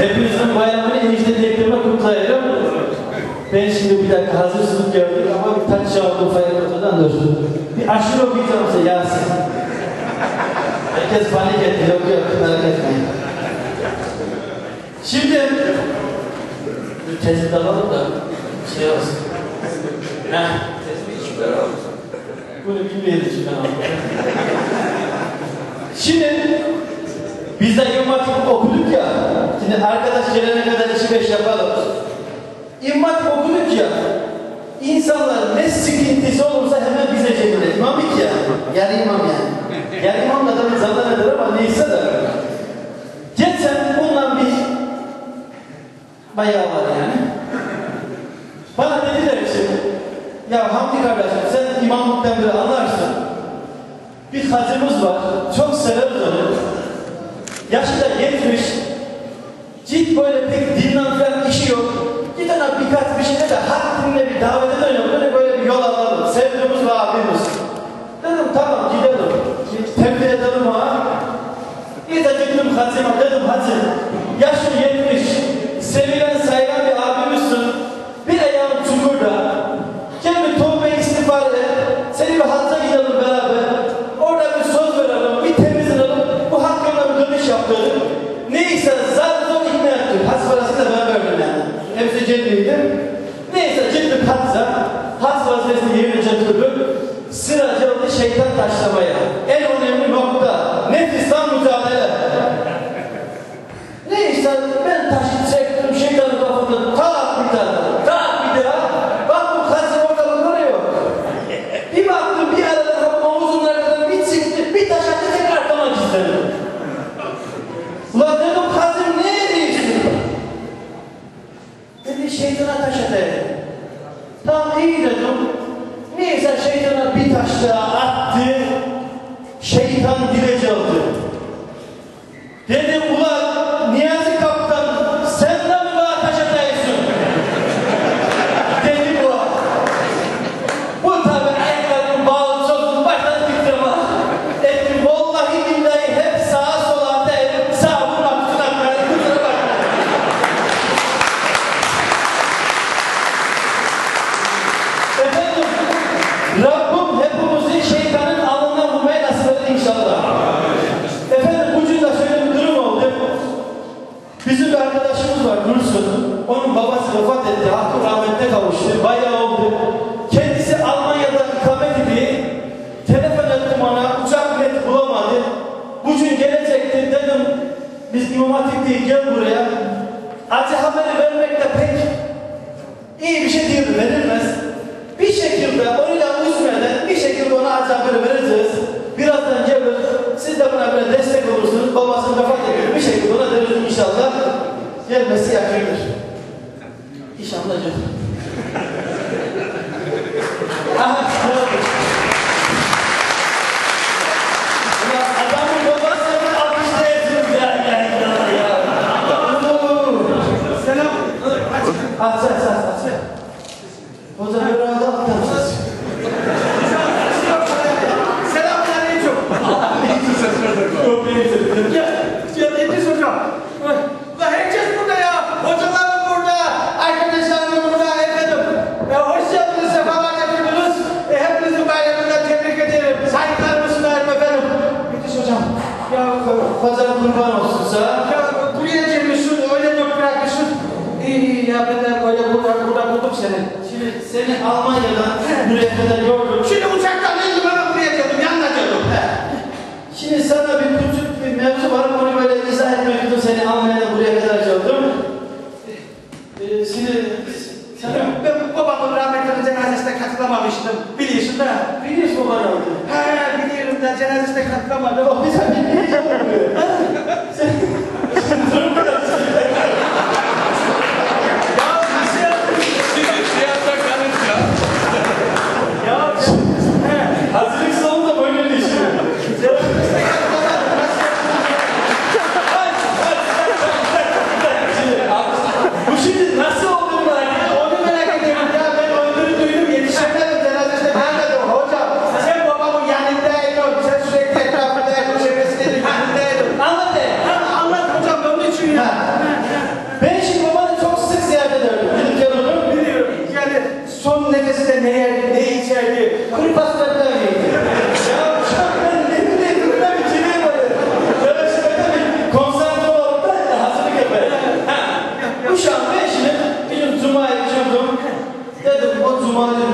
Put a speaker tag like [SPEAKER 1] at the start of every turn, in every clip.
[SPEAKER 1] Hepinizin bayramını enişte dileklerime kutlayalım. Ben şimdi bir dakika hazırsızlık gördük ama bir taç çaldım Fayakoto'dan dur. Bir aşırı okuyacağım size Yasin. Herkes panik etti. Yok yok merak etmeyin. Şimdi bir tespit alalım da şey olsun. Heh, tespit şüphe Bunu bilmeyelim şüphe Şimdi biz de Hatip okuduk ya. Şimdi arkadaş gelene kadar işi beş yapalım. İmmat okuduk ya. İnsanlar ne sıkıntısı olursa hemen bize çekilir. İmamik ya. Yarı imam yani. Yarı imam da tabii zaten eder ama neyse de. Geçen bundan bir bayağı var yani. Bana dediler işte. Ya Hamdi kardeşim sen imamlıktan bile anlarsın. Bir hacımız var. Çok severiz onu. Yaşı da 70. Git böyle pek dinlen falan işi yok. Git ona birkaç bir şeyde de haddinde bir davete dönüyor. Böyle böyle bir yol alalım. Sevdiğimiz ve abimiz. Dedim tamam gidelim. Tembih edelim ha. Bir de gittim Hazim'e dedim Hazim. Yaşlı 70 Dedi şeytana taş atayım. Tamam iyi dedim. Neyse şeytana bir taş daha attı. Şeytan direce aldı. İmam değil gel buraya. Acı haberi vermek de pek iyi bir şey değil verilmez. Bir şekilde onunla üzmeden bir şekilde ona acı haberi vereceğiz. Birazdan gelir. Siz de buna böyle destek olursunuz. Babasını vefat ediyor. Bir şekilde ona deriz inşallah. Gelmesi yakındır. İnşallah gelir. Aha, ne oldu? Ulan adamın babasını alkışlayasınız ya. Ya, ya, ya. Oo. Selam. Aç, aç, aç, aç. Hoca bir razı atlamışız.
[SPEAKER 2] Selamünaleyküm.
[SPEAKER 1] Yok benim sözüm.
[SPEAKER 2] Ya, ya Edris hocam. Ulan herkes burada ya. Hocalarım burada. Arkadaşlarım burada efendim. E, hoş geldiniz, sefalar getirdiniz. E, hepinizin bayramından tebrik ederim. Saygılarımı sunarım efendim. Edris hocam. Ya,
[SPEAKER 1] Pazar kurban olsun sana.
[SPEAKER 2] ya buraya gelmişsin, öyle mi bırakmışsın? İyi iyi ya ben de öyle burada, buldum seni.
[SPEAKER 1] Şimdi seni Almanya'dan buraya kadar yordum.
[SPEAKER 2] Şimdi uçaktan indim ama buraya geldim, yanına geldim.
[SPEAKER 1] Şimdi sana bir küçük bir mevzu var. Onu böyle izah etmek için seni Almanya'dan buraya kadar yordum. Ee, şimdi sen
[SPEAKER 2] Ben babamın rahmetli cenazesine katılamamıştım. Biliyorsun da.
[SPEAKER 1] biliyorsun o bana oldu.
[SPEAKER 2] He biliyorum da cenazesine katılamadım.
[SPEAKER 1] Bir şey olmuyor. Sen one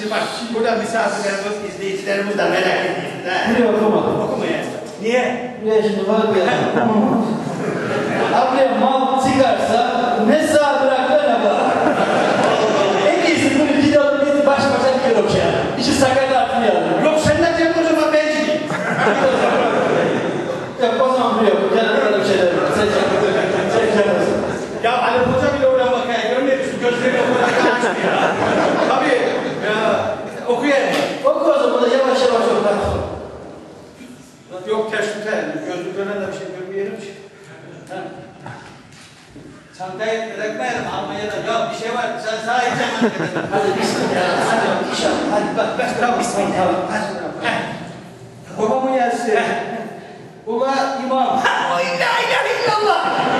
[SPEAKER 2] Şimdi
[SPEAKER 1] bak burada misafirlerimiz, izleyicilerimiz de merak ediyor.
[SPEAKER 2] Buraya okumadım.
[SPEAKER 1] Okumayın. Niye?
[SPEAKER 2] Buraya şimdi var ya. Abi mal çıkarsa ne sağ bıraklar ama. en iyisi bunu videoda biz baş başa gidiyoruz ya. İşi sakat Sometimes Ragman, Ramayana job, Shevan, Sansai, وهو ياسر وما إمام لا إله إلا الله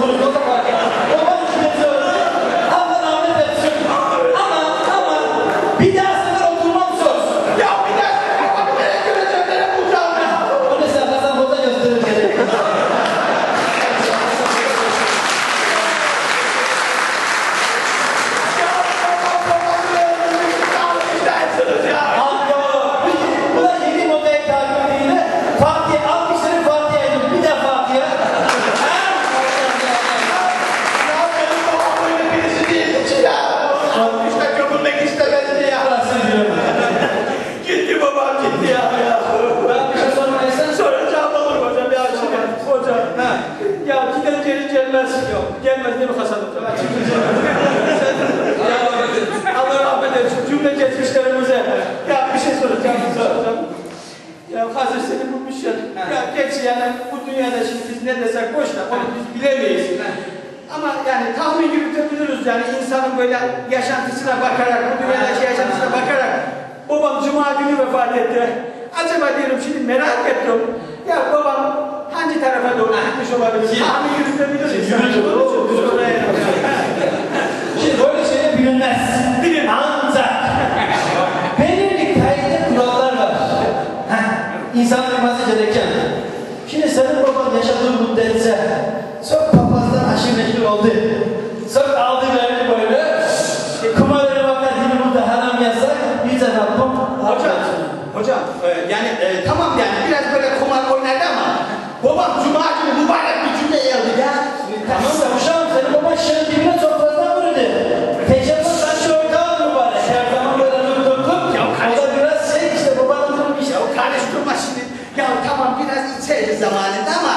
[SPEAKER 2] Gracias gelmez. Yok. Gelmez değil mi Hasan Hoca? Allah rahmet eylesin. Cümle geçmişlerimize. Ya bir şey soracağım. soracağım. Ya hazır seni bulmuşsun. Ya geç yani bu dünyada şimdi biz ne desek boş ver. Onu biz bilemeyiz. Ama yani tahmin yürütebiliriz yani insanın böyle yaşantısına bakarak, bu dünyadaki yaşantısına bakarak babam cuma günü vefat etti. Acaba diyorum şimdi merak ettim. Ya babam hangi tarafa doğru gitmiş olabilir? Tahmin yürütebiliriz.
[SPEAKER 1] Yürütün.
[SPEAKER 2] Onun için biz oraya-
[SPEAKER 1] Şimdi böyle şeyler bilinmez.
[SPEAKER 2] Bilin. Cuma günü mübarek bir cümle yazdı ya.
[SPEAKER 1] Tamam da uşağım senin baban şişenin dibine çok fazla vurdu. Teşebbüs taşı ortağı mübarek. Her zaman böyle nup nup nup.
[SPEAKER 2] Ya
[SPEAKER 1] O da biraz şey işte babanın durumu işte.
[SPEAKER 2] Ya karıştırma şimdi. Ya tamam biraz içeriz zamanında ama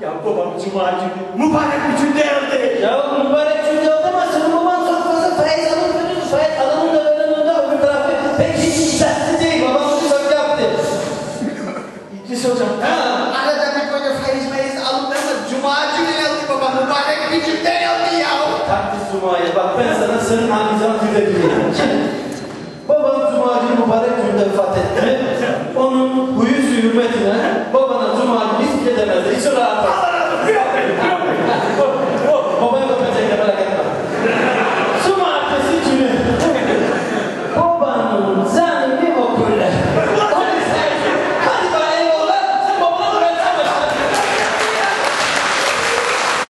[SPEAKER 2] ya babam cuma günü mübarek bir cümle yazdı.
[SPEAKER 1] Ya mübarek cümle oldu ama senin baban çok fazla faiz alıp veriyordu. Faiz adamın da önünde öbür tarafı. Pek hiç istersiz değil. Babam bunu çok yaptı.
[SPEAKER 2] İdris hocam. Ha.
[SPEAKER 1] Cuma'ya bak ben sana senin anlayacağın bileyim. Şimdi baban Cuma günü mübarek günde vefat etti. Onun huyu hürmetine babana Cuma günü hiç gidemezdi. Hiç rahat
[SPEAKER 2] Allah razı